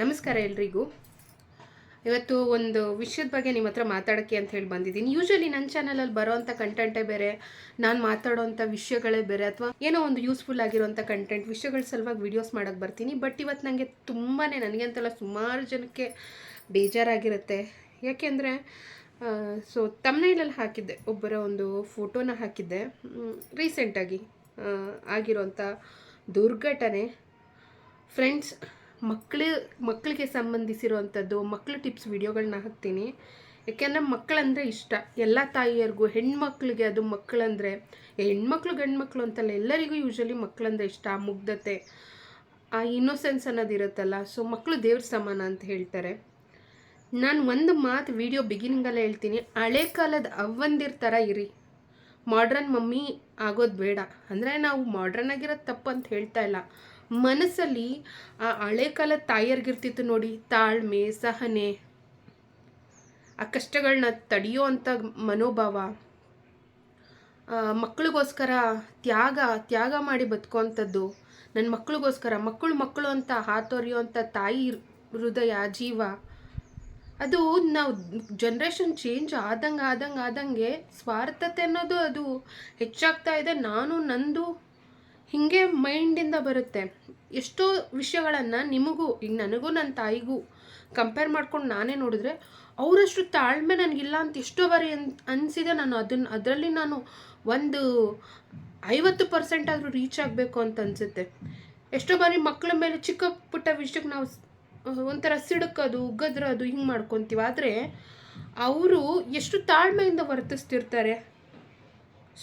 ನಮಸ್ಕಾರ ಎಲ್ರಿಗೂ. ಇವತ್ತು ಒಂದು ವಿಷಯದ ಬಗ್ಗೆ ನಿಮ್ಮ ಹತ್ರ ಮಾತಾಡೋಕ್ಕೆ ಅಂತ ಹೇಳಿ ಬಂದಿದ್ದೀನಿ. ಯೂಶ್ವಲಿ ನನ್ನ ಚಾನಲಲ್ಲಿ ಬರೋವಂಥ ಕಂಟೆಂಟೇ ಬೇರೆ, ನಾನು ಮಾತಾಡೋವಂಥ ವಿಷಯಗಳೇ ಬೇರೆ, ಅಥವಾ ಏನೋ ಒಂದು ಯೂಸ್ಫುಲ್ ಆಗಿರೋಂಥ ಕಂಟೆಂಟ್ ವಿಷಯಗಳ ಸಲುವಾಗಿ ವೀಡಿಯೋಸ್ ಮಾಡೋಕ್ಕೆ ಬರ್ತೀನಿ. ಬಟ್ ಇವತ್ತು ನನಗೆ ತುಂಬಾ ನನಗೆ ಅಂತಲ್ಲ ಸುಮಾರು ಜನಕ್ಕೆ ಬೇಜಾರಾಗಿರುತ್ತೆ. ಯಾಕೆಂದರೆ ಸೊ ತಮ್ಮನೇಲಲ್ಲಿ ಹಾಕಿದ್ದೆ. ಒಬ್ಬರ ಒಂದು ಫೋಟೋನ ಹಾಕಿದ್ದೆ. ರೀಸೆಂಟಾಗಿ ಆಗಿರೋಂಥ ದುರ್ಘಟನೆ. ಫ್ರೆಂಡ್ಸ್ ಮಕ್ಕಳ ಮಕ್ಕಳಿಗೆ ಸಂಬಂಧಿಸಿರುವಂಥದ್ದು ಮಕ್ಕಳ ಟಿಪ್ಸ್ ವಿಡಿಯೋಗಳನ್ನ ಹಾಕ್ತೀನಿ. ಯಾಕೆಂದರೆ ಮಕ್ಕಳಂದರೆ ಇಷ್ಟ. ಎಲ್ಲ ತಾಯಿಯರಿಗೂ, ಹೆಣ್ಮಕ್ಳಿಗೆ ಅದು ಮಕ್ಕಳಂದರೆ, ಹೆಣ್ಮಕ್ಳು ಗಂಡ್ಮಕ್ಳು ಅಂತಲ್ಲ, ಎಲ್ಲರಿಗೂ ಯೂಶ್ವಲಿ ಮಕ್ಕಳಂದರೆ ಇಷ್ಟ ಆ ಮುಗ್ಧತೆ. ಆ ಇನ್ನೋಸೆನ್ಸ್ ಅನ್ನೋದಿರುತ್ತಲ್ಲ ಸೊ ಮಕ್ಕಳು ದೇವ್ರ ಸಮಾನ ಅಂತ ಹೇಳ್ತಾರೆ. ನಾನು ಒಂದು ಮಾತು ವಿಡಿಯೋ ಬಿಗಿನಿಂಗಲ್ಲೇ ಹೇಳ್ತೀನಿ. ಹಳೆ ಕಾಲದ ಅವ್ವಂದಿರ ಥರ ಇರಿ. ಮಾಡ್ರನ್ ಮಮ್ಮಿ ಆಗೋದು ಬೇಡ. ಅಂದರೆ ನಾವು ಮಾಡ್ರನ್ ಆಗಿರೋದು ತಪ್ಪು ಅಂತ ಹೇಳ್ತಾ ಇಲ್ಲ. ಮನಸ್ಸಲ್ಲಿ ಆ ಹಳೆ ಕಾಲದ ತಾಯಿಯರ್ಗಿರ್ತಿತ್ತು ನೋಡಿ, ತಾಳ್ಮೆ, ಸಹನೆ. ಆ ಕಷ್ಟಗಳನ್ನ ತಡೆಯೋ ಅಂಥ ಮನೋಭಾವ. ಮಕ್ಕಳಿಗೋಸ್ಕರ ತ್ಯಾಗ ತ್ಯಾಗ ಮಾಡಿ ಬದುಕುವಂಥದ್ದು ನನ್ನ ಮಕ್ಕಳಿಗೋಸ್ಕರ, ಮಕ್ಕಳು ಮಕ್ಕಳು ಅಂತ ಹಾತೊರೆಯುವಂಥ ತಾಯಿ ಹೃದಯ, ಜೀವ. ಅದು ನಾವು ಜನ್ರೇಷನ್ ಚೇಂಜ್ ಆದಂಗೆ ಆದಂಗೆ ಆದಂಗೆ ಸ್ವಾರ್ಥತೆ ಅನ್ನೋದು ಅದು ಹೆಚ್ಚಾಗ್ತಾ ಇದೆ. ನಾನು, ನಂದು ಹೀಗೆ ಮೈಂಡಿಂದ ಬರುತ್ತೆ. ಎಷ್ಟೋ ವಿಷಯಗಳನ್ನು ನಿಮಗೂ, ಈಗ ನನಗೂ, ನನ್ನ ತಾಯಿಗೂ ಕಂಪೇರ್ ಮಾಡ್ಕೊಂಡು ನಾನೇ ನೋಡಿದ್ರೆ ಅವರಷ್ಟು ತಾಳ್ಮೆ ನನಗಿಲ್ಲ ಅಂತ ಎಷ್ಟೋ ಬಾರಿ ಅನ್, ಅನಿಸಿದೆ ನಾನು ಅದನ್ನು ಅದರಲ್ಲಿ ನಾನು ಒಂದು ಐವತ್ತು ಪರ್ಸೆಂಟ್ ಆದರೂ ರೀಚ್ ಆಗಬೇಕು ಅಂತ ಅನಿಸುತ್ತೆ. ಎಷ್ಟೋ ಬಾರಿ ಮಕ್ಕಳ ಮೇಲೆ ಚಿಕ್ಕ ಪುಟ್ಟ ವಿಷಯಕ್ಕೆ ನಾವು ಒಂಥರ ಸಿಡುಕೋದು, ಉಗ್ಗದ್ರೋದು ಹಿಂಗೆ ಮಾಡ್ಕೊತೀವಿ. ಆದರೆ, ಅವರು ಎಷ್ಟು ತಾಳ್ಮೆಯಿಂದ ವರ್ತಿಸ್ತಿರ್ತಾರೆ.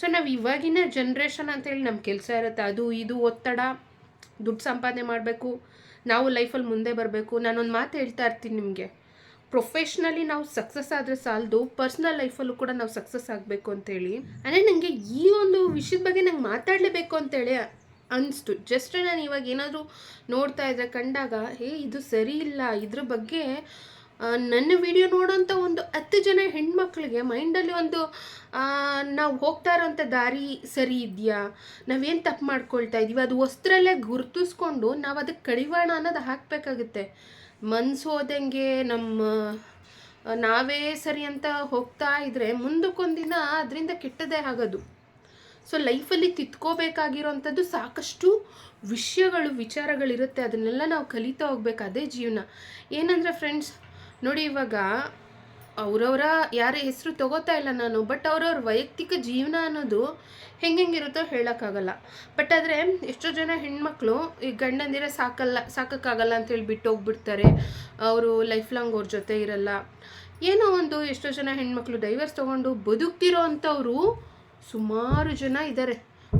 ಸೊ ನಾವು ಇವಾಗಿನ ಜನ್ರೇಷನ್ ಅಂತೇಳಿ ನಮ್ಮ ಕೆಲಸ ಇರುತ್ತೆ. ಅದು ಇದು ಒತ್ತಡ, ದುಡ್ಡು ಸಂಪಾದನೆ ಮಾಡಬೇಕು, ನಾವು ಲೈಫಲ್ಲಿ ಮುಂದೆ ಬರಬೇಕು. ನಾನೊಂದು ಮಾತು ಹೇಳ್ತಾ ಇರ್ತೀನಿ ನಿಮಗೆ. ಪ್ರೊಫೆಷ್ನಲಿ ನಾವು ಸಕ್ಸಸ್ ಆದರೆ ಸಾಲದು ಪರ್ಸ್ನಲ್ ಲೈಫಲ್ಲೂ ಕೂಡ ನಾವು ಸಕ್ಸಸ್ ಆಗಬೇಕು ಅಂತೇಳಿ. ಅಂದರೆ ನನಗೆ ಈ ಒಂದು ವಿಷಯದ ಬಗ್ಗೆ ನಂಗೆ ಮಾತಾಡಲೇಬೇಕು ಅಂತೇಳಿ ಅನಿಸ್ತು. ಜಸ್ಟ್ ನಾನು ಇವಾಗ ಏನಾದರೂ ನೋಡ್ತಾ ಇದ್ದರೆ ಕಂಡಾಗ, ಹೇ, ಇದು ಸರಿ ಇಲ್ಲ. ಇದ್ರ ಬಗ್ಗೆ ನನ್ನ ವಿಡಿಯೋ ನೋಡೋಂಥ ಒಂದು ಹತ್ತು ಜನ ಹೆಣ್ಮಕ್ಳಿಗೆ ಮೈಂಡಲ್ಲಿ ಒಂದು ನಾವು ಹೋಗ್ತಾ ಇರೋಂಥ ದಾರಿ ಸರಿ ಇದೆಯಾ? ನಾವೇನು ತಪ್ಪು ಮಾಡ್ಕೊಳ್ತಾ ಇದ್ದೀವಿ ಅದು ವಸ್ತ್ರಲ್ಲೇ ಗುರುತಿಸ್ಕೊಂಡು ನಾವು ಅದಕ್ಕೆ ಕಡಿವಾಣ ಅನ್ನೋದು ಹಾಕಬೇಕಾಗುತ್ತೆ. ಮನಸ್ಸು ಹೋದಂಗೆ ನಮ್ಮ ನಾವೇ ಸರಿ ಅಂತ ಹೋಗ್ತಾ ಇದ್ರೆ ಮುಂದಕ್ಕೊಂದಿನ ಅದರಿಂದ ಕೆಟ್ಟದೇ ಆಗೋದು. ಸೊ ಲೈಫಲ್ಲಿ ತಿತ್ಕೋಬೇಕಾಗಿರೋವಂಥದ್ದು ಸಾಕಷ್ಟು ವಿಷಯಗಳು, ವಿಚಾರಗಳಿರುತ್ತೆ. ಅದನ್ನೆಲ್ಲ ನಾವು ಕಲಿತಾ ಹೋಗ್ಬೇಕು ಅದೇ ಜೀವನ. ಏನಂದರೆ ಫ್ರೆಂಡ್ಸ್ ನೋಡಿ ಇವಾಗ, ಅವರವರ ಯಾರ ಹೆಸರು ತಗೋತಾ ಇಲ್ಲ ನಾನು ಬಟ್ ಅವ್ರವ್ರ ವೈಯಕ್ತಿಕ ಜೀವನ ಅನ್ನೋದು ಹೆಂಗೆಂಗಿರುತ್ತೋ ಹೇಳೋಕ್ಕಾಗಲ್ಲ. ಬಟ್ ಆದರೆ ಎಷ್ಟೋ ಜನ ಹೆಣ್ಮಕ್ಳು, ಈ ಗಂಡಂದಿರ ಸಾಕಲ್ಲ, ಸಾಕೋಕ್ಕಾಗಲ್ಲ ಅಂತೇಳಿ ಬಿಟ್ಟು ಹೋಗ್ಬಿಡ್ತಾರೆ. ಅವರು ಲೈಫ್ ಲಾಂಗ್ ಅವ್ರ ಜೊತೆ ಇರಲ್ಲ. ಏನೋ ಒಂದು ಎಷ್ಟೋ ಜನ ಹೆಣ್ಮಕ್ಳು ಡೈವರ್ಸ್ ತೊಗೊಂಡು ಬದುಕ್ತಿರೋ ಅಂಥವ್ರು ಸುಮಾರು ಜನ ಇದ್ದಾರೆ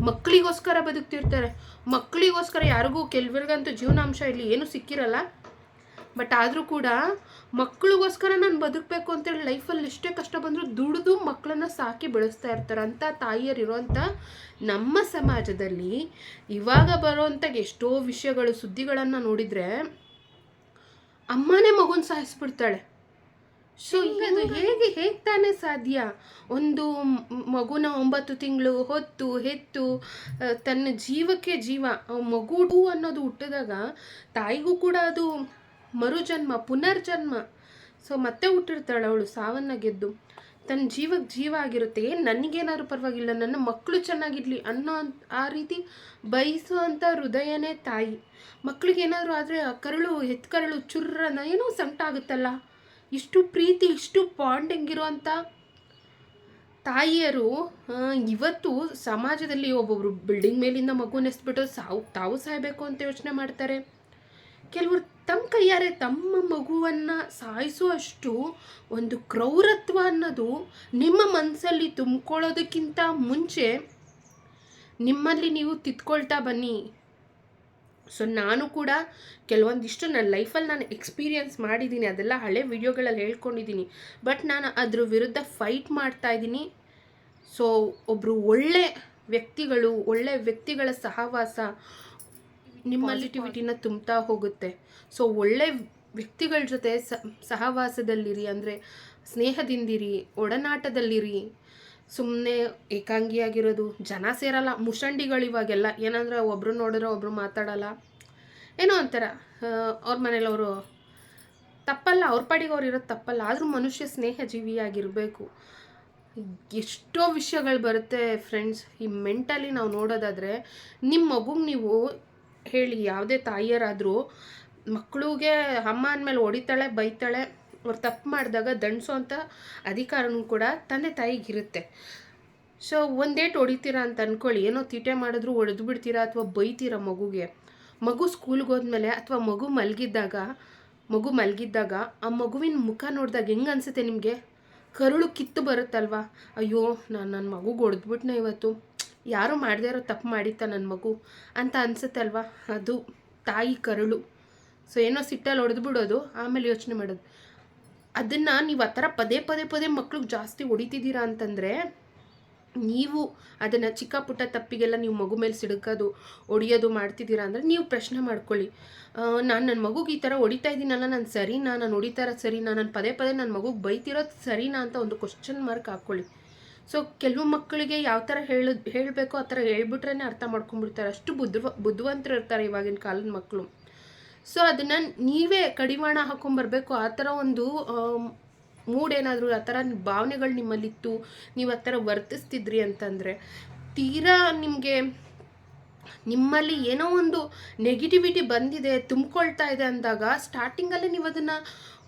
ಮಕ್ಕಳಿಗೋಸ್ಕರ ಬದುಕ್ತಿರ್ತಾರೆ. ಮಕ್ಕಳಿಗೋಸ್ಕರ ಯಾರಿಗೂ ಕೆಲವರಿಗಂತೂ ಜೀವನಾಂಶ ಇಲ್ಲಿ ಏನೂ ಸಿಕ್ಕಿರಲ್ಲ. ಬಟ್ ಆದರೂ ಕೂಡ ಮಕ್ಕಳಿಗೋಸ್ಕರ ನಾನು ಬದುಕಬೇಕು ಅಂತೇಳಿ ಲೈಫಲ್ಲಿ ಎಷ್ಟೇ ಕಷ್ಟ ಬಂದರೂ ದುಡಿದು ಮಕ್ಕಳನ್ನ ಸಾಕಿ ಬೆಳೆಸ್ತಾ ಇರ್ತಾರೆ. ಅಂಥ ತಾಯಿಯರಿರುವಂಥ ನಮ್ಮ ಸಮಾಜದಲ್ಲಿ ಇವಾಗ ಬರೋವಂಥ ಎಷ್ಟೋ ವಿಷಯಗಳು ಸುದ್ದಿಗಳನ್ನು ನೋಡಿದರೆ ಅಮ್ಮನೇ ಮಗುನ ಸಾಯಿಸ್ಬಿಡ್ತಾಳೆ. ಸೊ ಈಗ ಅದು. ಹೇಗೆ ಹೇಗೆ ತಾನೇ ಸಾಧ್ಯ? ಒಂದು ಮಗುನ ಒಂಬತ್ತು ತಿಂಗಳು ಹೊತ್ತು ಹೆತ್ತು ತನ್ನ ಜೀವಕ್ಕೆ ಜೀವ ಮಗುಡು ಮಗು ಅನ್ನೋದು ಹುಟ್ಟಿದಾಗ ತಾಯಿಗೂ ಕೂಡ ಅದು ಮರುಜನ್ಮ, ಪುನರ್ಜನ್ಮ. ಸೊ, ಮತ್ತೆ ಹುಟ್ಟಿರ್ತಾಳೆ ಅವಳು, ಸಾವನ್ನ ಗೆದ್ದು. ತನ್ನ ಜೀವಕ್ಕೆ ಜೀವ ಆಗಿರುತ್ತೆ. ಏನು ನನಗೇನಾದ್ರು ಪರವಾಗಿಲ್ಲ. ನನ್ನ ಮಕ್ಕಳು ಚೆನ್ನಾಗಿರಲಿ ಅನ್ನೋ ಆ ರೀತಿ ಬಯಸುವಂಥ ಹೃದಯನೇ ತಾಯಿ. ಮಕ್ಕಳಿಗೆ ಏನಾದರೂ ಆದರೆ ಆ ಕರಳು ಚುರ್ರನ ಏನೋ ಸಂಕಟ ಆಗುತ್ತಲ್ಲ ಇಷ್ಟು ಪ್ರೀತಿ, ಇಷ್ಟು ಬಾಂಡಿಂಗ್ ಇರುವಂಥ ತಾಯಿಯರು ಇವತ್ತು ಸಮಾಜದಲ್ಲಿ ಒಬ್ಬೊಬ್ರು ಬಿಲ್ಡಿಂಗ್ ಮೇಲಿಂದ ಮಗು ನೆಸ್ಬಿಟ್ಟು ಸಾವು, ತಾವು ಸಾಯಬೇಕು ಅಂತ ಯೋಚನೆ ಮಾಡ್ತಾರೆ. ಕೆಲವರು ತಮ್ಮ ಕೈಯಾರೆ ತಮ್ಮ ಮಗುವನ್ನು ಸಾಯಿಸುವಷ್ಟು ಒಂದು ಕ್ರೌರತ್ವ ಅನ್ನೋದು ನಿಮ್ಮ ಮನಸ್ಸಲ್ಲಿ ತುಂಬ್ಕೊಳ್ಳೋದಕ್ಕಿಂತ ಮುಂಚೆ ನಿಮ್ಮಲ್ಲಿ ನೀವು ತಿದ್ಕೊಳ್ತಾ ಬನ್ನಿ. ಸೊ ನಾನು ಕೂಡ ಕೆಲವೊಂದಿಷ್ಟು ನನ್ನ ಲೈಫಲ್ಲಿ ನಾನು ಎಕ್ಸ್ಪೀರಿಯನ್ಸ್ ಮಾಡಿದ್ದೀನಿ. ಅದೆಲ್ಲ ಹಳೆ ವಿಡಿಯೋಗಳಲ್ಲಿ ಹೇಳ್ಕೊಂಡಿದ್ದೀನಿ. ಬಟ್ ನಾನು ಅದ್ರ ವಿರುದ್ಧ ಫೈಟ್ ಮಾಡ್ತಾ ಇದ್ದೀನಿ. ಸೊ ಒಬ್ಬರು ಒಳ್ಳೆ ವ್ಯಕ್ತಿಗಳು, ಒಳ್ಳೆ ವ್ಯಕ್ತಿಗಳ ಸಹವಾಸ ನಿಮ್ಮ ಟಿವಿಟಿನ ತುಂಬ್ತಾ ಹೋಗುತ್ತೆ. ಸೊ ಒಳ್ಳೆ ವ್ಯಕ್ತಿಗಳ ಜೊತೆ ಸ ಸಹವಾಸದಲ್ಲಿರಿ ಅಂದರೆ ಸ್ನೇಹದಿಂದಿರಿ ಒಡನಾಟದಲ್ಲಿರಿ ಸುಮ್ಮನೆ ಏಕಾಂಗಿಯಾಗಿರೋದು ಜನ ಸೇರಲ್ಲ ಮುಷಂಡಿಗಳು ಇವಾಗೆಲ್ಲ ಏನಂದ್ರೆ ಒಬ್ರು ನೋಡಿದ್ರೆ ಒಬ್ಬರು ಮಾತಾಡಲ್ಲ. ಏನೋ ಒಂಥರ ಅವ್ರ ಮನೇಲವರು ತಪ್ಪಲ್ಲ ಅವ್ರ ಪಾಡಿಗೆ ಅವ್ರು ಇರೋದು ತಪ್ಪಲ್ಲ ಆದರೂ ಮನುಷ್ಯ ಸ್ನೇಹ ಜೀವಿಯಾಗಿರಬೇಕು ಎಷ್ಟೋ ವಿಷಯಗಳು ಬರುತ್ತೆ ಫ್ರೆಂಡ್ಸ್ ಈ ಮೆಂಟಲಿ ನಾವು ನೋಡೋದಾದರೆ ನಿಮ್ಮ ಮಗುಗೆ ನೀವು ಹೇಳಿ ಯಾವುದೇ ತಾಯಿಯರಾದರೂ ಮಕ್ಕಳಿಗೆ ಅಮ್ಮ ಅಂದಮೇಲೆ ಹೊಡಿತಾಳೆ, ಬೈತಾಳೆ, ಅವ್ರು ತಪ್ಪು ಮಾಡಿದಾಗ ದಂಡಿಸೋ ಅಂಥ ಅಧಿಕಾರನೂ ಕೂಡ ತಂದೆ ತಾಯಿಗಿರುತ್ತೆ. ಸೊ ಒಂದೇಟು ಹೊಡಿತೀರಾ ಅಂತ ಅಂದ್ಕೊಳ್ಳಿ ಏನೋ ತೀಟೆ ಮಾಡಿದ್ರು ಹೊಡೆದು ಬಿಡ್ತೀರಾ ಅಥವಾ ಬೈತೀರಾ ಮಗುಗೆ? ಮಗು ಸ್ಕೂಲ್ಗೆ ಹೋದ್ಮೇಲೆ ಅಥವಾ ಮಗು ಮಲಗಿದ್ದಾಗ ಮಗು ಮಲಗಿದ್ದಾಗ ಆ ಮಗುವಿನ ಮುಖ ನೋಡಿದಾಗ ಹೆಂಗೆ ಅನಿಸುತ್ತೆ ನಿಮಗೆ? ಕರುಳು ಕಿತ್ತು ಬರುತ್ತಲ್ವಾ? ಅಯ್ಯೋ, ನಾನು ನನ್ನ ಮಗುಗೆ ಹೊಡೆದ್ಬಿಟ್ನೆ ಇವತ್ತು. ಯಾರೂ ಮಾಡದೇ ಇರೋ ತಪ್ಪು ಮಾಡಿತ್ತ ನನ್ನ ಮಗು ಅಂತ ಅನಿಸುತ್ತಲ್ವಾ? ಅದು ತಾಯಿ ಕರುಳು. ಸೊ ಏನೋ ಸಿಟ್ಟಲ್ಲಿ ಹೊಡೆದು ಬಿಡೋದು ಆಮೇಲೆ ಯೋಚನೆ ಮಾಡೋದು. ಅದನ್ನು ನೀವು ಆ ಥರ ಪದೇ ಪದೇ ಪದೇ ಮಕ್ಳಿಗೆ ಜಾಸ್ತಿ ಹೊಡಿತಿದ್ದೀರಾ ಅಂತಂದರೆ, ನೀವು ಅದನ್ನು ಚಿಕ್ಕ ಪುಟ್ಟ ತಪ್ಪಿಗೆಲ್ಲ ನೀವು ಮಗು ಮೇಲೆ ಸಿಡುಕೋದು, ಹೊಡಿಯೋದು ಮಾಡ್ತಿದ್ದೀರಾ ಅಂದರೆ ನೀವು ಪ್ರಶ್ನೆ ಮಾಡ್ಕೊಳ್ಳಿ. ನಾನು ನನ್ನ ಮಗುಗೆ ಈ ಥರ ಹೊಡಿತಾ ಇದ್ದೀನಲ್ಲ, ನಾನು ಸರಿನಾ? ನಾನು ಹೊಡಿತಾರ ಸರಿನಾ? ನಾನು ಪದೇ ಪದೇ ನನ್ನ ಮಗುಗೆ ಬೈತಿರೋದು ಸರಿನಾ ಅಂತ ಒಂದು ಕ್ವಶನ್ ಮಾರ್ಕ್ ಹಾಕ್ಕೊಳ್ಳಿ ಸೊ ಕೆಲವು ಮಕ್ಕಳಿಗೆ ಯಾವ ಥರ ಹೇಳ, ಹೇಳಬೇಕು ಆ ಥರ ಹೇಳ್ಬಿಟ್ರೇ ಅರ್ಥ ಮಾಡ್ಕೊಂಡ್ಬಿಡ್ತಾರೆ. ಅಷ್ಟು ಬುದ್ಧ ಬುದ್ಧಿವಂತರು ಇರ್ತಾರೆ ಇವಾಗಿನ ಕಾಲದ ಮಕ್ಕಳು ಸೊ ಅದನ್ನು ನೀವೇ ಕಡಿವಾಣ ಹಾಕೊಂಬರ್ಬೇಕು ಆ ಥರ ಒಂದು ಮೂಡ್ ಏನಾದರೂ, ಆ ಥರ ಭಾವನೆಗಳು ನಿಮ್ಮಲ್ಲಿತ್ತು, ನೀವು ಆ ಥರ ವರ್ತಿಸ್ತಿದ್ರಿ ಅಂತಂದರೆ, ತೀರಾ ನಿಮಗೆ ನಿಮ್ಮಲ್ಲಿ ಏನೋ ಒಂದು ನೆಗೆಟಿವಿಟಿ ಬಂದಿದೆ, ತುಂಬಿಕೊಳ್ತಾ ಇದೆ ಅಂದಾಗ ಸ್ಟಾರ್ಟಿಂಗಲ್ಲೇ ನೀವು ಅದನ್ನು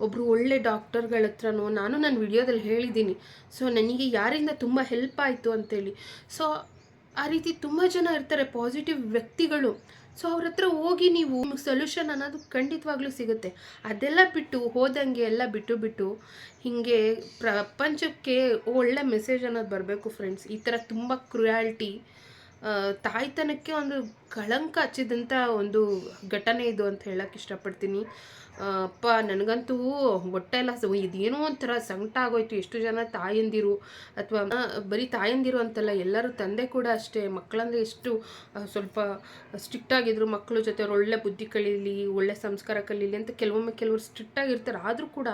ಒಬ್ಬರು ಒಳ್ಳೆ ಡಾಕ್ಟರ್ಗಳ ಹತ್ರನೋ, ನಾನು ನನ್ನ ವಿಡಿಯೋದಲ್ಲಿ ಹೇಳಿದ್ದೀನಿ. ಸೊ, ನನಗೆ ಯಾರಿಂದ ತುಂಬ ಹೆಲ್ಪ್ ಆಯಿತು ಅಂತೇಳಿ. ಸೊ, ಆ ರೀತಿ ತುಂಬ ಜನ ಇರ್ತಾರೆ ಪಾಸಿಟಿವ್ ವ್ಯಕ್ತಿಗಳು. ಸೊ, ಅವ್ರ ಹತ್ರ ಹೋಗಿ ನೀವು ಸೊಲ್ಯೂಷನ್ ಅನ್ನೋದು ಖಂಡಿತವಾಗ್ಲೂ ಸಿಗುತ್ತೆ. ಅದೆಲ್ಲ ಬಿಟ್ಟು, ಹೋದಂಗೆ ಎಲ್ಲ ಬಿಟ್ಟು ಬಿಟ್ಟು, ಹೀಗೆ ಪ್ರಪಂಚಕ್ಕೆ ಒಳ್ಳೆ ಮೆಸೇಜ್ ಅನ್ನೋದು ಬರಬೇಕು ಫ್ರೆಂಡ್ಸ್ ಈ ಥರ ತುಂಬ ಕ್ರುಯಾಲ್ಟಿ ತಾಯ್ತನಕ್ಕೆ ಒಂದು ಕಳಂಕ ಹಚ್ಚಿದಂಥ ಒಂದು ಘಟನೆ ಇದು ಅಂತ ಹೇಳಕ್ಕೆ ಇಷ್ಟಪಡ್ತೀನಿ. ಅಪ್ಪ, ನನಗಂತೂ ಹೊಟ್ಟೆ ಎಲ್ಲ ಇದೇನೋ ಒಂಥರ ಸಂಕಟ ಆಗೋಯ್ತು. ಎಷ್ಟು ಜನ ತಾಯಂದಿರು ಅಥವಾ ಬರೀ ತಾಯಂದಿರು ಅಂತಲ್ಲ, ಎಲ್ಲರೂ ತಂದೆ ಕೂಡ ಅಷ್ಟೇ. ಮಕ್ಕಳಂದ್ರೆ ಎಷ್ಟು ಸ್ವಲ್ಪ ಸ್ಟ್ರಿಕ್ಟ್ ಆಗಿದ್ರು ಮಕ್ಕಳ ಜೊತೆ, ಅವ್ರು ಒಳ್ಳೆ ಬುದ್ಧಿ ಕಲೀಲಿ, ಒಳ್ಳೆ ಸಂಸ್ಕಾರ ಕಲೀಲಿ ಅಂತ ಕೆಲವೊಮ್ಮೆ ಕೆಲವರು ಸ್ಟ್ರಿಕ್ಟ್ ಆಗಿರ್ತಾರೆ. ಆದರೂ ಕೂಡ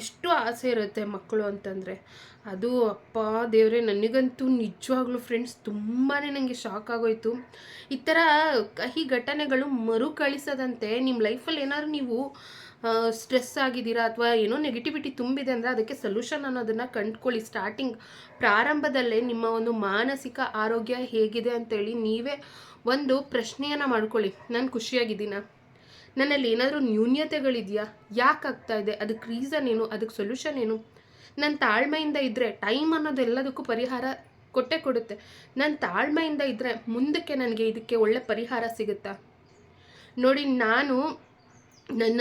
ಎಷ್ಟು ಆಸೆ ಇರುತ್ತೆ ಮಕ್ಕಳು ಅಂತಂದರೆ. ಅದು ಅಪ್ಪ, ದೇವರೇ, ನನಗಂತೂ ನಿಜವಾಗ್ಲೂ ಫ್ರೆಂಡ್ಸ್ ತುಂಬಾ ನನಗೆ ಶಾಕ್ ಆಗೋಯ್ತು. ಈ ಥರ ಕಹಿ ಘಟನೆಗಳು ಮರುಕಳಿಸದಂತೆ ನಿಮ್ಮ ಲೈಫಲ್ಲಿ ಏನಾದ್ರು ನೀವು ಸ್ಟ್ರೆಸ್ ಆಗಿದ್ದೀರಾ ಅಥವಾ ಏನೋ ನೆಗೆಟಿವಿಟಿ ತುಂಬಿದೆ ಅಂದರೆ ಅದಕ್ಕೆ ಸೊಲ್ಯೂಷನ್ ಅನ್ನೋದನ್ನು ಕಂಡುಕೊಳ್ಳಿ. ಸ್ಟಾರ್ಟಿಂಗ್ ಪ್ರಾರಂಭದಲ್ಲೇ ನಿಮ್ಮ ಒಂದು ಮಾನಸಿಕ ಆರೋಗ್ಯ ಹೇಗಿದೆ ಅಂತೇಳಿ ನೀವೇ ಒಂದು ಪ್ರಶ್ನೆಯನ್ನು ಮಾಡ್ಕೊಳ್ಳಿ. ನಾನು ಖುಷಿಯಾಗಿದ್ದೀನ? ನನ್ನಲ್ಲಿ ಏನಾದರೂ ನ್ಯೂನ್ಯತೆಗಳಿದೆಯಾ? ಯಾಕೆ ಆಗ್ತಾ ಇದೆ? ಅದಕ್ಕೆ ರೀಸನ್ ಏನು? ಅದಕ್ಕೆ ಸೊಲ್ಯೂಷನ್ ಏನು? ನನ್ನ ತಾಳ್ಮೆಯಿಂದ ಇದ್ದರೆ ಟೈಮ್ ಅನ್ನೋದೆಲ್ಲದಕ್ಕೂ ಪರಿಹಾರ ಕೊಟ್ಟೆ ಕೊಡುತ್ತೆ. ನನ್ನ ತಾಳ್ಮೆಯಿಂದ ಇದ್ದರೆ ಮುಂದಕ್ಕೆ ನನಗೆ ಇದಕ್ಕೆ ಒಳ್ಳೆ ಪರಿಹಾರ ಸಿಗುತ್ತಾ? ನೋಡಿ, ನಾನು ನನ್ನ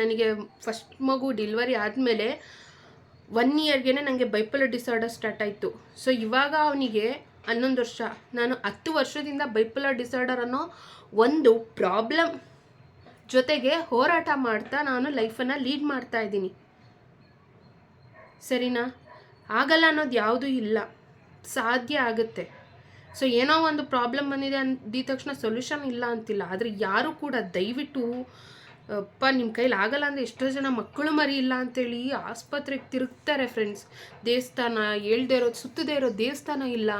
ನನಗೆ ಫಸ್ಟ್ ಮಗು ಡೆಲಿವರಿ ಆದಮೇಲೆ ಒನ್ ಇಯರ್ಗೆ ನನಗೆ ಬೈಪೋಲರ್ ಡಿಸಾರ್ಡರ್ ಸ್ಟಾರ್ಟ್ ಆಯಿತು. ಸೊ ಇವಾಗ ಅವನಿಗೆ ಹನ್ನೊಂದು ವರ್ಷ. ನಾನು ಹತ್ತು ವರ್ಷದಿಂದ ಬೈಪೋಲರ್ ಡಿಸಾರ್ಡರ್ ಅನ್ನೋ ಒಂದು ಪ್ರಾಬ್ಲಮ್ ಜೊತೆಗೆ ಹೋರಾಟ ಮಾಡ್ತಾ ನಾನು ಲೈಫನ್ನು ಲೀಡ್ ಮಾಡ್ತಾ ಇದ್ದೀನಿ. ಸರಿನಾ? ಆಗಲ್ಲ ಅನ್ನೋದು ಯಾವುದೂ ಇಲ್ಲ. ಸಾಧ್ಯ ಆಗುತ್ತೆ. ಸೊ ಏನೋ ಒಂದು ಪ್ರಾಬ್ಲಮ್ ಬಂದಿದೆ ಅಂದಿದ ತಕ್ಷಣ ಸೊಲ್ಯೂಷನ್ ಇಲ್ಲ ಅಂತಿಲ್ಲ. ಆದರೆ ಯಾರು ಕೂಡ ದಯವಿಟ್ಟು, ಅಪ್ಪ ನಿಮ್ಮ ಕೈಲಿ ಆಗಲ್ಲ ಅಂದರೆ ಎಷ್ಟೋ ಜನ ಮಕ್ಕಳು ಮರಿ ಇಲ್ಲ ಅಂತೇಳಿ ಆಸ್ಪತ್ರೆಗೆ ತಿರುಗ್ತಾರೆ ಫ್ರೆಂಡ್ಸ್ ದೇವಸ್ಥಾನ ಹೇಳ್ದೇ ಇರೋದು, ಸುತ್ತದೇ ಇರೋ ದೇವಸ್ಥಾನ ಇಲ್ಲ.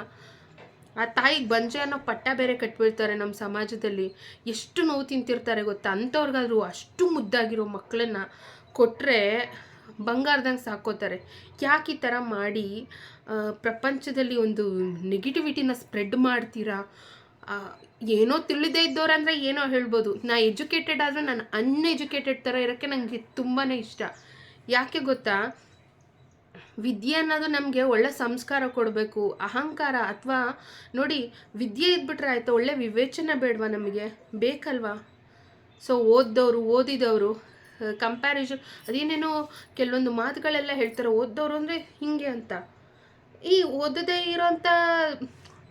ಆ ತಾಯಿಗೆ ಬಂಜೆ ಅನ್ನೋ ಪಟ್ಟ ಬೇರೆ ಕಟ್ಬಿಡ್ತಾರೆ ನಮ್ಮ ಸಮಾಜದಲ್ಲಿ. ಎಷ್ಟು ನೋವು ತಿಂತಿರ್ತಾರೆ ಗೊತ್ತಾ? ಅಂಥವ್ರಿಗಾದ್ರೂ ಅಷ್ಟು ಮುದ್ದಾಗಿರೋ ಮಕ್ಕಳನ್ನ ಕೊಟ್ಟರೆ ಬಂಗಾರದಂಗೆ ಸಾಕೋತಾರೆ ಯಾಕೆ ಈ ಥರ ಮಾಡಿ? ಪ್ರಪಂಚದಲ್ಲಿ ಒಂದು ನೆಗೆಟಿವಿಟಿನ ಸ್ಪ್ರೆಡ್ ಮಾಡ್ತೀರಾ? ಏನೋ ತಿಳಿದೇ ಇದ್ದವ್ರಂದರೆ ಏನೋ ಹೇಳ್ಬೋದು. ನಾ ಎಜುಕೇಟೆಡ್ ಆದರೆ ನಾನು ಅನ್ಎಜುಕೇಟೆಡ್ ಥರ ಇರೋಕ್ಕೆ ನನಗೆ ತುಂಬಾ ಇಷ್ಟ. ಯಾಕೆ ಗೊತ್ತಾ? ವಿದ್ಯೆ ಅನ್ನೋದು ನಮಗೆ ಒಳ್ಳೆ ಸಂಸ್ಕಾರ ಕೊಡಬೇಕು, ಅಹಂಕಾರ ಅಥವಾ ನೋಡಿ, ವಿದ್ಯೆ ಇದ್ಬಿಟ್ರೆ ಆಯಿತು ಒಳ್ಳೆ ವಿವೇಚನೆ ಬೇಡವಾ ನಮಗೆ? ಬೇಕಲ್ವಾ? ಸೊ ಓದ್ದವರು, ಓದಿದವರು ಕಂಪ್ಯಾರಿಸನ್ ಅದೇನೇನೋ ಕೆಲವೊಂದು ಮಾತುಗಳೆಲ್ಲ ಹೇಳ್ತಾರೆ, ಓದ್ದವರು ಅಂದರೆ ಹಿಂಗೆ ಅಂತ. ಈ ಓದದೇ ಇರೋಂಥ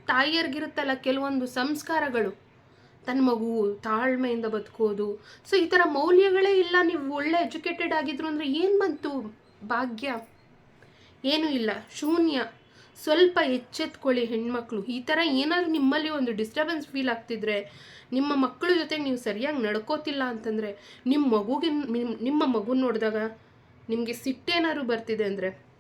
ತಾಯಿಯರ್ಗಿರುತ್ತಲ್ಲ ಕೆಲವೊಂದು ಸಂಸ್ಕಾರಗಳು. ತನ್ನ ಮಗು ತಾಳ್ಮೆಯಿಂದ ಬದುಕೋದು. ಸೊ ಈ ಥರ ಮೌಲ್ಯಗಳೇ ಇಲ್ಲ. ನೀವು ಒಳ್ಳೆ ಎಜುಕೇಟೆಡ್ ಆಗಿದ್ರು ಅಂದರೆ ಏನು ಬಂತು? ಭಾಗ್ಯ. ಏನೂ ಇಲ್ಲ. ಶೂನ್ಯ. ಸ್ವಲ್ಪ ಎಚ್ಚೆತ್ಕೊಳ್ಳಿ ಹೆಣ್ಮಕ್ಳು. ಈ ಥರ ಏನಾದರೂ ನಿಮ್ಮಲ್ಲಿ ಒಂದು ಡಿಸ್ಟರ್ಬೆನ್ಸ್ ಫೀಲ್ ಆಗ್ತಿದ್ರೆ, ನಿಮ್ಮ ಮಕ್ಕಳ ಜೊತೆಗೆ ನೀವು ಸರಿಯಾಗಿ ನಡ್ಕೋತಿಲ್ಲ ಅಂತಂದರೆ, ನಿಮ್ಮ ಮಗುಗೆ ನಿಮ್ಮ ಮಗು ನೋಡಿದಾಗ ನಿಮಗೆ ಸಿಟ್ಟೇನಾದ್ರು ಬರ್ತಿದೆ ಅಂದರೆ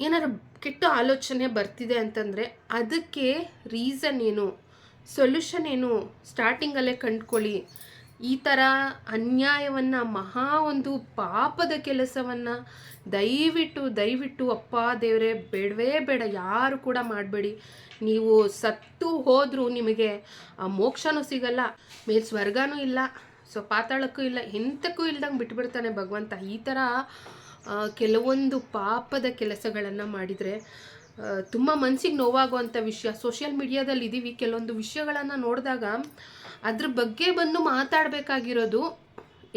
ಏನಾದ್ರು ಕೆಟ್ಟ ಆಲೋಚನೆ ಬರ್ತಿದೆ ಅಂತಂದರೆ ಅದಕ್ಕೆ ರೀಸನ್ ಏನು? ಸೊಲ್ಯೂಷನ್ ಏನು? ಸ್ಟಾರ್ಟಿಂಗಲ್ಲೇ ಕಂಡ್ಕೊಳ್ಳಿ. ಈ ಥರ ಅನ್ಯಾಯವನ್ನು, ಮಹಾ ಒಂದು ಪಾಪದ ಕೆಲಸವನ್ನು ದಯವಿಟ್ಟು ದಯವಿಟ್ಟು ಅಪ್ಪ ದೇವರೇ, ಬೇಡವೇ ಬೇಡ, ಯಾರು ಕೂಡ ಮಾಡಬೇಡಿ. ನೀವು ಸತ್ತು ಹೋದರೂ ನಿಮಗೆ ಆ ಮೋಕ್ಷನೂ ಸಿಗಲ್ಲ, ಮೇಲ್ ಸ್ವರ್ಗನೂ ಇಲ್ಲ, ಸೊ ಪಾತಾಳಕ್ಕೂ ಇಲ್ಲ, ಎಂತಕ್ಕೂ ಇಲ್ದಂಗೆ ಬಿಟ್ಬಿಡ್ತಾನೆ ಭಗವಂತ. ಈ ಥರ ಕೆಲವೊಂದು ಪಾಪದ ಕೆಲಸಗಳನ್ನು ಮಾಡಿದರೆ ತುಂಬ ಮನಸ್ಸಿಗೆ ನೋವಾಗುವಂಥ ವಿಷಯ. ಸೋಷಿಯಲ್ ಮೀಡಿಯಾದಲ್ಲಿ ಇದ್ದೀವಿ ಕೆಲವೊಂದು ವಿಷಯಗಳನ್ನು ನೋಡಿದಾಗ ಅದ್ರ ಬಗ್ಗೆ ಬಂದು ಮಾತಾಡಬೇಕಾಗಿರೋದು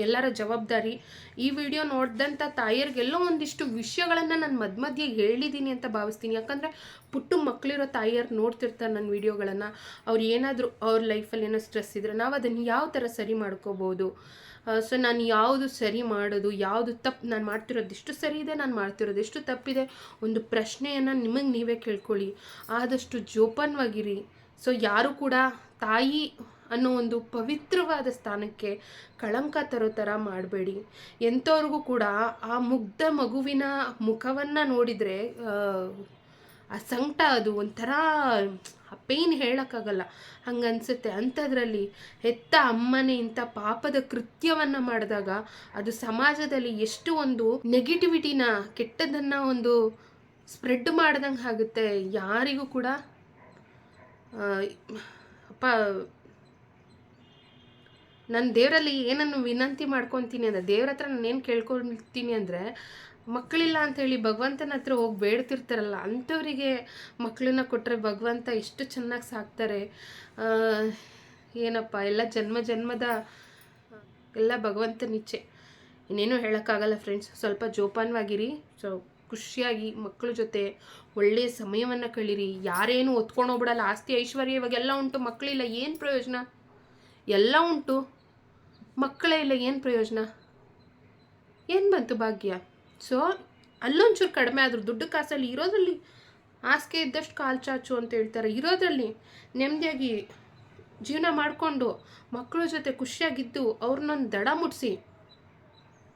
ಎಲ್ಲರ ಜವಾಬ್ದಾರಿ. ಈ ವಿಡಿಯೋ ನೋಡಿದಂಥ ತಾಯಿಯರಿಗೆಲ್ಲೋ ಒಂದಿಷ್ಟು ವಿಷಯಗಳನ್ನು ನಾನು ಮಧ್ಯ ಮಧ್ಯೆ ಹೇಳಿದ್ದೀನಿ ಅಂತ ಭಾವಿಸ್ತೀನಿ. ಯಾಕಂದರೆ ಪುಟ್ಟು ಮಕ್ಕಳಿರೋ ತಾಯಿಯರು ನೋಡ್ತಿರ್ತಾರೆ ನನ್ನ ವಿಡಿಯೋಗಳನ್ನು. ಅವ್ರು ಏನಾದರೂ ಅವ್ರ ಲೈಫಲ್ಲಿ ಏನೋ ಸ್ಟ್ರೆಸ್ ಇದ್ರೆ ನಾವು ಅದನ್ನು ಯಾವ ಥರ ಸರಿ ಮಾಡ್ಕೋಬೋದು? ಸೊ ನಾನು ಯಾವುದು ಸರಿ ಮಾಡೋದು, ಯಾವುದು ತಪ್ಪು ನಾನು ಮಾಡ್ತಿರೋದು ಎಷ್ಟು ಸರಿ ಇದೆ, ನಾನು ಮಾಡ್ತಿರೋದು ಎಷ್ಟು ತಪ್ಪಿದೆ? ಒಂದು ಪ್ರಶ್ನೆಯನ್ನು ನಿಮಗೆ ನೀವೇ ಕೇಳ್ಕೊಳ್ಳಿ. ಆದಷ್ಟು ಜೋಪಾನವಾಗಿರಿ. ಸೊ ಯಾರು ಕೂಡ ತಾಯಿ ಅನ್ನೋ ಒಂದು ಪವಿತ್ರವಾದ ಸ್ಥಾನಕ್ಕೆ ಕಳಂಕ ತರೋ ಥರ ಮಾಡಬೇಡಿ. ಎಂಥವ್ರಿಗೂ ಕೂಡ ಆ ಮುಗ್ಧ ಮಗುವಿನ ಮುಖವನ್ನು ನೋಡಿದರೆ, ಆ ಸಂಕಟ ಅದು ಒಂಥರ ಆ ಪೇಯ್ನ್ ಹೇಳೋಕ್ಕಾಗಲ್ಲ. ಹಂಗನ್ಸುತ್ತೆ ಅಂಥದ್ರಲ್ಲಿ ಹೆತ್ತ ಅಮ್ಮನೇ ಇಂಥ ಪಾಪದ ಕೃತ್ಯವನ್ನು ಮಾಡಿದಾಗ ಅದು ಸಮಾಜದಲ್ಲಿ ಎಷ್ಟು ಒಂದು ನೆಗೆಟಿವಿಟಿನ ಕೆಟ್ಟದನ್ನು ಒಂದು ಸ್ಪ್ರೆಡ್ ಮಾಡ್ದಂಗೆ ಆಗುತ್ತೆ ಯಾರಿಗೂ ಕೂಡ. ಅಪ್ಪ ನಾನು ದೇವರಲ್ಲಿ ಏನನ್ನು ವಿನಂತಿ ಮಾಡ್ಕೊತೀನಿ ಅಂದರೆ, ದೇವ್ರ ಹತ್ರ ನಾನು ಏನು ಕೇಳ್ಕೊಳ್ತೀನಿ ಅಂದರೆ ಮಕ್ಕಳಿಲ್ಲ ಅಂಥೇಳಿ ಭಗವಂತನ ಹತ್ರ ಹೋಗಿ ಬೇಡ್ತಿರ್ತಾರಲ್ಲ, ಅಂಥವರಿಗೆ ಮಕ್ಕಳನ್ನ ಕೊಟ್ಟರೆ ಭಗವಂತ ಎಷ್ಟು ಚೆನ್ನಾಗಿ ಸಾಕ್ತಾರೆ. ಏನಪ್ಪ, ಎಲ್ಲ ಜನ್ಮ ಜನ್ಮದ, ಎಲ್ಲ ಭಗವಂತನ ಇಚ್ಛೆ. ಇನ್ನೇನು ಹೇಳೋಕ್ಕಾಗಲ್ಲ ಫ್ರೆಂಡ್ಸ್ ಸ್ವಲ್ಪ ಜೋಪಾನವಾಗಿರಿ, ಸೊ ಖುಷಿಯಾಗಿ ಮಕ್ಕಳ ಜೊತೆ ಒಳ್ಳೆಯ ಸಮಯವನ್ನು ಕಳೀರಿ. ಯಾರೇನು ಒತ್ಕೊಂಡು ಹೋಗ್ಬಿಡಲ್ಲ, ಆಸ್ತಿ ಐಶ್ವರ್ಯ ಇವಾಗೆಲ್ಲ ಉಂಟು ಮಕ್ಕಳಿಲ್ಲ ಏನು ಪ್ರಯೋಜನ? ಎಲ್ಲ ಉಂಟು. ಮಕ್ಕಳೇ ಇಲ್ಲ, ಏನು ಪ್ರಯೋಜನ? ಏನು ಬಂತು ಭಾಗ್ಯ? ಸೊ ಅಲ್ಲೊಂಚೂರು ಕಡಿಮೆ ಆದರೂ ದುಡ್ಡು ಕಾಸಲ್ಲಿ ಇರೋದ್ರಲ್ಲಿ ಹಾಸಿಗೆ ಇದ್ದಷ್ಟು ಕಾಲು ಚಾಚು ಅಂತ ಹೇಳ್ತಾರೆ. ಇರೋದ್ರಲ್ಲಿ ನೆಮ್ಮದಿಯಾಗಿ ಜೀವನ ಮಾಡಿಕೊಂಡು ಮಕ್ಕಳ ಜೊತೆ ಖುಷಿಯಾಗಿದ್ದು ಅವ್ರನ್ನೊಂದು ದಡ ಮುಟ್ಸಿ,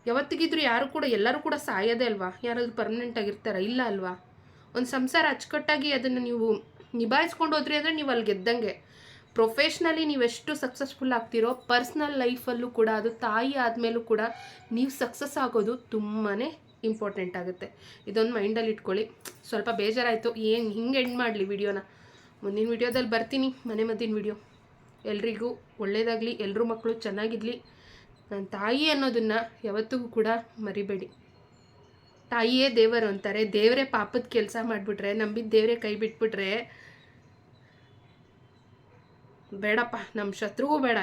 ಯಾವತ್ತಿಗಿದ್ರು ಯಾರು ಕೂಡ, ಎಲ್ಲರೂ ಕೂಡ ಸಾಯೋದೇ ಅಲ್ವಾ? ಯಾರಾದರೂ ಪರ್ಮನೆಂಟ್ ಆಗಿರ್ತಾರ? ಇಲ್ಲ ಅಲ್ವಾ? ಒಂದು ಸಂಸಾರ ಅಚ್ಚುಕಟ್ಟಾಗಿ ಅದನ್ನು ನೀವು ನಿಭಾಯಿಸ್ಕೊಂಡು ಹೋದ್ರಿ ಅಂದರೆ ನೀವು ಅಲ್ಲಿ ಗೆದ್ದಂಗೆ. ಪ್ರೊಫೆಷ್ನಲಿ ನೀವೆಷ್ಟು ಸಕ್ಸಸ್ಫುಲ್ ಆಗ್ತಿರೋ ಪರ್ಸ್ನಲ್ ಲೈಫಲ್ಲೂ ಕೂಡ, ಅದು ತಾಯಿ ಆದಮೇಲೂ ಕೂಡ ನೀವು ಸಕ್ಸಸ್ ಆಗೋದು ತುಂಬಾ ಇಂಪಾರ್ಟೆಂಟ್ ಆಗುತ್ತೆ. ಇದೊಂದು ಮೈಂಡಲ್ಲಿ ಇಟ್ಕೊಳ್ಳಿ. ಸ್ವಲ್ಪ ಬೇಜಾರಾಯಿತು. ಏನು ಹಿಂಗೆ ಎಂಡ್ ಮಾಡಲಿ ವಿಡಿಯೋನ ಮುಂದಿನ ವಿಡಿಯೋದಲ್ಲಿ ಬರ್ತೀನಿ. ಮನೆ ಮದ್ದಿನ ವಿಡಿಯೋ ಎಲ್ರಿಗೂ ಒಳ್ಳೆಯದಾಗಲಿ ಎಲ್ಲರೂ ಮಕ್ಕಳು ಚೆನ್ನಾಗಿರಲಿ. ನನ್ನ ತಾಯಿ ಅನ್ನೋದನ್ನು ಯಾವತ್ತಿಗೂ ಕೂಡ ಮರಿಬೇಡಿ. ತಾಯಿಯೇ ದೇವರು ಅಂತಾರೆ. ದೇವರೇ ಪಾಪದ ಕೆಲಸ ಮಾಡಿಬಿಟ್ರೆ, ನಂಬಿದ ದೇವರೇ ಕೈ ಬಿಟ್ಬಿಟ್ರೆ ಬೇಡಪ್ಪ ನಮ್ಮ ಶತ್ರುಗೂ ಬೇಡ.